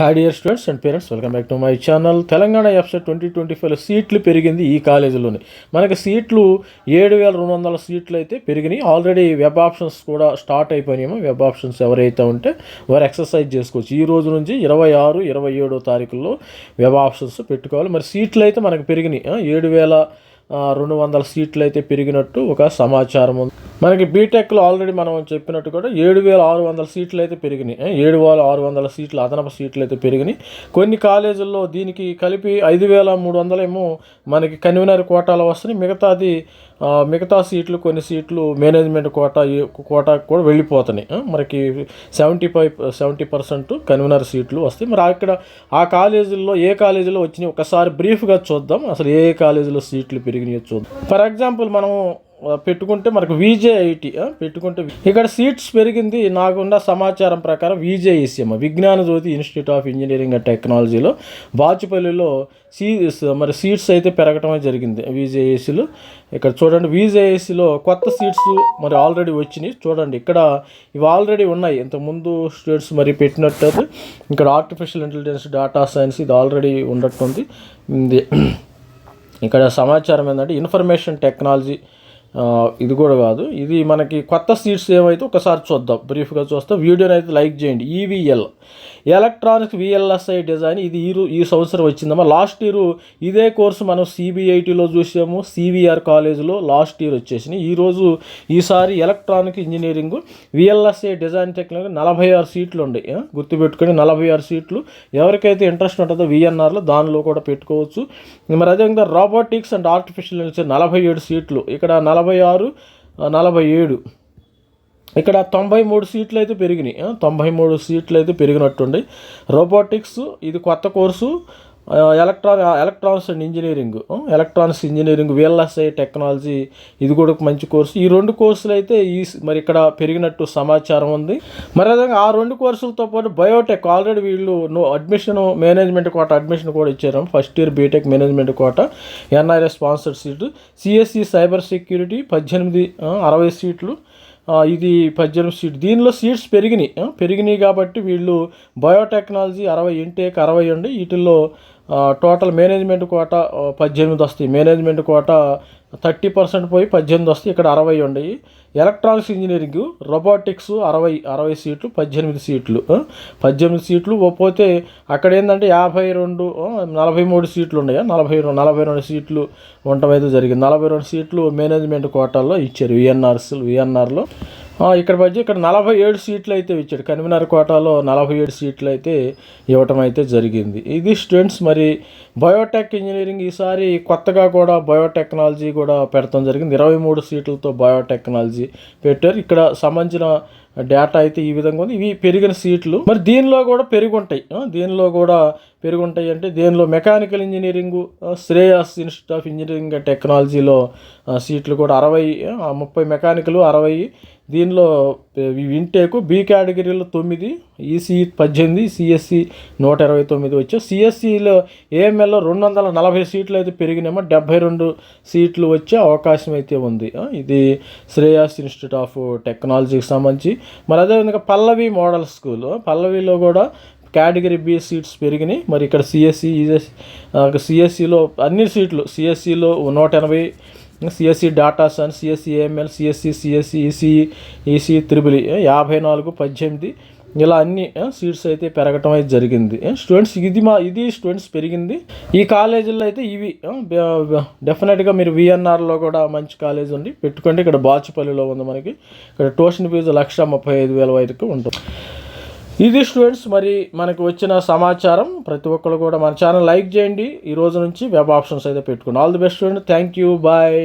Hi dear students and parents welcome back to my channel Telangana EAPCET twenty twenty ఫైవ్లో సీట్లు పెరిగింది ఈ కాలేజీలోనే. మనకి సీట్లు ఏడు వేల రెండు వందల సీట్లు అయితే పెరిగినాయి. ఆల్రెడీ వెబ్ ఆప్షన్స్ కూడా స్టార్ట్ అయిపోయినాయేమో. వెబ్ ఆప్షన్స్ ఎవరైతే ఉంటే వారు ఎక్సర్సైజ్ చేసుకోవచ్చు. ఈ రోజు నుంచి ఇరవై ఆరు ఇరవై ఏడో తారీఖుల్లో వెబ్ ఆప్షన్స్ పెట్టుకోవాలి. మరి సీట్లు అయితే మనకు పెరిగినాయి. ఏడు వేల రెండు వందల సీట్లు అయితే పెరిగినట్టు ఒక సమాచారం ఉంది. మనకి బీటెక్లో ఆల్రెడీ మనం చెప్పినట్టు కూడా ఏడు వేల ఆరు వందల సీట్లు అయితే పెరిగినాయి. ఏడు వేల ఆరు వందల సీట్లు అదనపు సీట్లు అయితే పెరిగినాయి. కొన్ని కాలేజీల్లో దీనికి కలిపి ఐదు వేల మూడు వందలేమో మనకి కన్వీనర్ కోటాలో వస్తున్నాయి. మిగతాది మిగతా సీట్లు కొన్ని సీట్లు మేనేజ్మెంట్ కోటా కోటా కూడా వెళ్ళిపోతున్నాయి. మనకి seventy five seventy percent convener సీట్లు వస్తాయి. మరి అక్కడ ఆ కాలేజీల్లో ఏ కాలేజీలో వచ్చినాయి? ఒకసారి బ్రీఫ్గా చూద్దాం. అసలు ఏ కాలేజీలో సీట్లు పెరిగినాయో చూద్దాం ఫర్ ఎగ్జాంపుల్ మనం పెట్టుకుంటే మనకు విజేఐటి పెట్టుకుంటే ఇక్కడ సీట్స్ పెరిగింది నాకున్న సమాచారం ప్రకారం VJECM Vignana Jyothi institute of engineering and టెక్నాలజీలో బాచుపల్లిలో సీ మరి సీట్స్ అయితే పెరగటమే జరిగింది విజేఏసీలో ఇక్కడ చూడండి విజేఏసీలో కొత్త సీట్స్ మరి ఆల్రెడీ వచ్చినాయి. చూడండి ఇక్కడ ఇవి ఆల్రెడీ ఉన్నాయి. ఇంతకుముందు స్టూడెంట్స్ మరి పెట్టినట్టు ఇక్కడ ఆర్టిఫిషియల్ ఇంటెలిజెన్స్ డేటా సైన్స్ ఇది ఆల్రెడీ ఉండట్టుంది. ఇది ఇక్కడ సమాచారం ఏంటంటే ఇన్ఫర్మేషన్ టెక్నాలజీ ఇది కూడా కాదు. ఇది మనకి కొత్త సీట్స్ ఏమైతే ఒకసారి చూద్దాం. బ్రీఫ్గా చూస్తే వీడియోని అయితే లైక్ చేయండి. ఈవీఎల్ ఎలక్ట్రానిక్ విఎల్ఎస్ఐ డిజైన్ ఇది ఈ ఈ సంవత్సరం వచ్చిందమ్మా. లాస్ట్ ఇయర్ ఇదే కోర్సు మనం సిబిఐటిలో చూసాము. సివిఆర్ కాలేజీలో లాస్ట్ ఇయర్ వచ్చేసినాయి ఈరోజు ఈసారి electronic engineering VLSI design technology నలభై ఆరు సీట్లు ఉన్నాయి. గుర్తుపెట్టుకొని నలభై ఆరు సీట్లు ఎవరికైతే ఇంట్రెస్ట్ ఉంటుందో విఎన్ఆర్లో దానిలో కూడా పెట్టుకోవచ్చు. మరి అదేవిధంగా రోబోటిక్స్ అండ్ ఆర్టిఫిషియల్ ఇంటెలిజెన్స్ నలభై ఏడు సీట్లు ఇక్కడ నలభై నలభై ఆరు నలభై ఏడు. ఇక్కడ తొంభై మూడు సీట్లు అయితే పెరిగినాయి తొంభై మూడు సీట్లు అయితే పెరిగినట్టుండి. రోబోటిక్స్ ఇది కొత్త course. Electron electronics and engineering. Electronics engineering VLSI technology ఇది కూడా ఒక మంచి కోర్సు. ఈ రెండు కోర్సులు అయితే ఈ మరి ఇక్కడ పెరిగినట్టు సమాచారం ఉంది. మరి అదేవిధంగా ఆ రెండు కోర్సులతో పాటు బయోటెక్ ఆల్రెడీ వీళ్ళు no admission management quota admission కూడా ఇచ్చారు. First year BTech management quota. NRS sponsored seat. CSE cyber security పద్దెనిమిది అరవై సీట్లు. ఇది పద్దెనిమిది సీట్ దీనిలో సీట్స్ పెరిగినాయి. పెరిగినాయి కాబట్టి వీళ్ళు బయోటెక్నాలజీ అరవై ఇంటేక్ అరవై ఉండి వీటిల్లో టోటల్ మేనేజ్మెంట్ కోట పద్దెనిమిది వస్తాయి. మేనేజ్మెంట్ కోట థర్టీ పర్సెంట్ పోయి పద్దెనిమిది వస్తాయి. ఇక్కడ అరవై ఉండయి. ఎలక్ట్రానిక్స్ ఇంజనీరింగ్ రోబోటిక్స్ అరవై అరవై సీట్లు పద్దెనిమిది సీట్లు. పద్దెనిమిది సీట్లు పోతే అక్కడ ఏంటంటే యాభై రెండు నలభై మూడు సీట్లు ఉన్నాయి? నలభై రెండు నలభై రెండు సీట్లు ఉండటం అయితే జరిగింది. నలభై రెండు సీట్లు మేనేజ్మెంట్ కోటాల్లో ఇచ్చారు. విఎన్ఆర్స్ విఎన్ఆర్లో. ఇక్కడ వచ్చి ఇక్కడ నలభై ఏడు సీట్లు అయితే ఇచ్చాడు. కన్వీనర్ కోటాలో నలభై ఏడు సీట్లు అయితే ఇవ్వటం అయితే జరిగింది. ఇది స్టూడెంట్స్ మరి బయోటెక్ ఇంజనీరింగ్ ఈసారి కొత్తగా కూడా బయోటెక్నాలజీ కూడా పెడతాం జరిగింది. ఇరవై మూడు సీట్లతో బయోటెక్నాలజీ పెట్టారు. ఇక్కడ సంబంధించిన డేటా అయితే ఈ విధంగా ఉంది. ఇవి పెరిగిన సీట్లు. మరి దీనిలో కూడా పెరిగి ఉంటాయి దీనిలో కూడా పెరిగి ఉంటాయి అంటే దీనిలో mechanical engineering Shreyas institute of engineering and టెక్నాలజీలో సీట్లు కూడా అరవై ముప్పై మెకానికల్ అరవై. దీనిలో ఇంటేకు బి కేటగిరీలో తొమ్మిది ఈసీ పద్దెనిమిది సిఎస్సి నూట ఇరవై తొమ్మిది వచ్చాయి సిఎస్సిలో ఏఎంఎల్లో రెండు వందల నలభై సీట్లు అయితే పెరిగినామో డెబ్బై రెండు సీట్లు వచ్చే అవకాశం అయితే ఉంది. ఇది శ్రేయాస్ ఇన్స్టిట్యూట్ ఆఫ్ టెక్నాలజీకి సంబంధించి. మరి అదేవిధంగా పల్లవి మోడల్ స్కూల్ పల్లవిలో కూడా కేటగిరీ బి సీట్స్ పెరిగినాయి. మరి ఇక్కడ సిఎస్సి సిఎస్సిలో అన్ని సీట్లు సిఎస్సిలో నూట ఎనభై CSE data science CSE AML CSE CSE EC EC triple యాభై నాలుగు పద్దెనిమిది ఇలా అన్ని సీట్స్ అయితే పెరగటం అయితే జరిగింది. స్టూడెంట్స్ ఇది మా ఇది స్టూడెంట్స్ పెరిగింది. ఈ కాలేజీల్లో అయితే ఇవి డెఫినెట్గా మీరు విఎన్ఆర్లో కూడా మంచి కాలేజ్ ఉంది. పెట్టుకోండి ఇక్కడ బాచుపల్లిలో ఉంది మనకి. ఇక్కడ ట్యూషన్ ఫీజు లక్ష ముప్పై ఐదు వేల వరకు ఉంటుంది. ఇది స్టూడెంట్స్ మరి మనకు వచ్చిన సమాచారం ప్రతి ఒక్కరు కూడా మన ఛానల్ లైక్ చేయండి. ఈ రోజు నుంచి వెబ్ ఆప్షన్స్ అయితే పెట్టుకోండి. All the best student. Thank you bye